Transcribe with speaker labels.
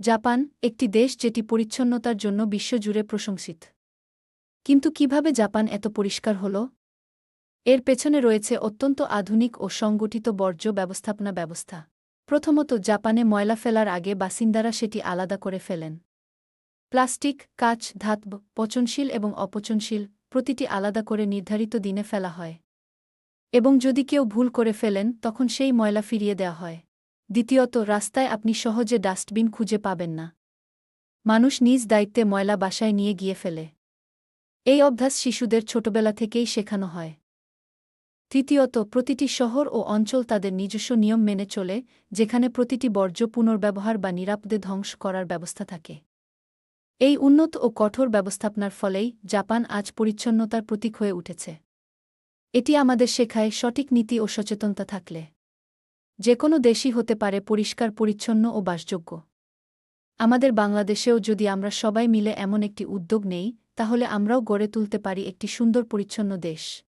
Speaker 1: Japan একটি দেশ যেটি পরিচ্ছন্নতার জন্য বিশ্বজুড়ে প্রশংসিত। কিন্তু কীভাবে জাপান এত পরিষ্কার হল? এর পেছনে রয়েছে অত্যন্ত আধুনিক ও সংগঠিত বর্জ্য ব্যবস্থাপনা ব্যবস্থা। প্রথমত জাপানে ময়লা ফেলার আগে বাসিন্দারা সেটি আলাদা করে ফেলেন। প্লাস্টিক, কাচ, ধাতব, পচনশীল এবং অপচনশীল প্রতিটি আলাদা করে নির্ধারিত দিনে ফেলা হয়। এবং যদি কেউ ভুল করে ফেলেন, তখন সেই ময়লা ফিরিয়ে দেওয়া হয়। দ্বিতীয়ত, রাস্তায় আপনি সহজে ডাস্টবিন খুঁজে পাবেন না। মানুষ নিজ দায়িত্বে ময়লা বাসায় নিয়ে গিয়ে ফেলে। এই অভ্যাস শিশুদের ছোটবেলা থেকেই শেখানো হয়। তৃতীয়ত, প্রতিটি শহর ও অঞ্চল তাদের নিজস্ব নিয়ম মেনে চলে, যেখানে প্রতিটি বর্জ্য পুনর্ব্যবহার বা নিরাপদে ধ্বংস করার ব্যবস্থা থাকে। এই উন্নত ও কঠোর ব্যবস্থাপনার ফলেই জাপান আজ পরিচ্ছন্নতার প্রতীক হয়ে উঠেছে। এটি আমাদের শেখায় সঠিক নীতি ও সচেতনতা থাকলে। যে কোনো দেশই হতে পারে পরিষ্কার, পরিচ্ছন্ন ও বাসযোগ্য। আমাদের বাংলাদেশেও যদি আমরা সবাই মিলে এমন একটি উদ্যোগ নেই, তাহলে আমরাও গড়ে তুলতে পারি একটি সুন্দর, পরিচ্ছন্ন দেশ।